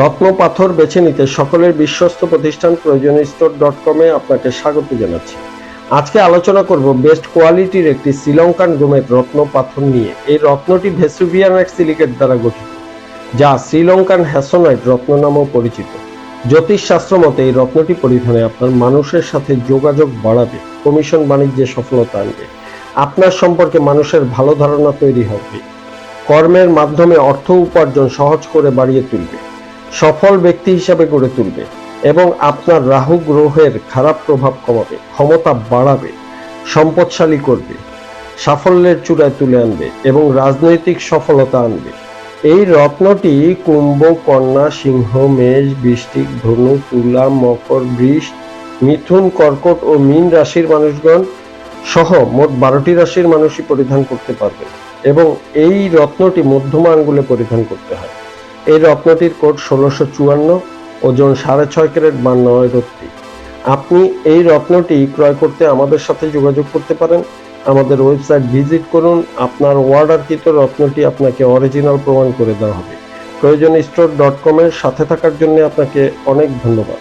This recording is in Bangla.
রত্ন পাথর বেছে নিতে সকলের বিশ্বস্ত প্রতিষ্ঠান প্রয়োজনীয় স্টোর ডট কমে আপনাকে স্বাগত জানাচ্ছি। আজকে আলোচনা করব বেস্ট কোয়ালিটির একটি শ্রীলঙ্কান গোমের রত্ন পাথর নিয়ে। এই রত্নটি ভেসুভিয়ান এক সিলিকেট দ্বারা গঠিত, যা শ্রীলঙ্কান হ্যাসোনাইট রত্ন নামেও পরিচিত। জ্যোতিষশাস্ত্র মতে এই রত্নটি পরিধানে আপনার মানুষের সাথে যোগাযোগ বাড়াবে, কমিশন বাণিজ্যে সফলতা আনবে, আপনার সম্পর্কে মানুষের ভালো ধারণা তৈরি হবে, কর্মের মাধ্যমে অর্থ উপার্জন সহজ করে বাড়িয়ে তুলবে। সফল ব্যক্তি হিসাবে গড়ে তুলবে এবং আপনার রাহু গ্রহের খারাপ প্রভাব কমাবে, ক্ষমতা বাড়াবে, সম্পদশালী করবে, সাফল্যের চূড়ায় তুলে আনবে এবং রাজনৈতিক সফলতা আনবে। এই রত্নটি কুম্ভ, কন্যা, সিংহ, মেষ বৃষ্টিক ধনু, তুলা, মকর, বৃষ, মিথুন, কর্কট ও মীন রাশির মানুষগণ সহ মোট বারোটি রাশির মানুষই পরিধান করতে পারবে এবং এই রত্নটি মধ্যমা আঙ্গুলে পরিধান করতে হয়। এই রত্নটির কোড ষোলোশো চুয়ান্ন, ওজন সাড়ে ছয় ক্যারেট বা নয় রত্তি আপনি এই রত্নটি ক্রয় করতে আমাদের সাথে যোগাযোগ করতে পারেন। আমাদের ওয়েবসাইট ভিজিট করুন। আপনার অর্ডারকৃত রত্নটি আপনাকে অরিজিনাল প্রমাণ করে দেওয়া হবে। প্রয়োজন স্টোর ডট কমের সাথে থাকার জন্য আপনাকে অনেক ধন্যবাদ।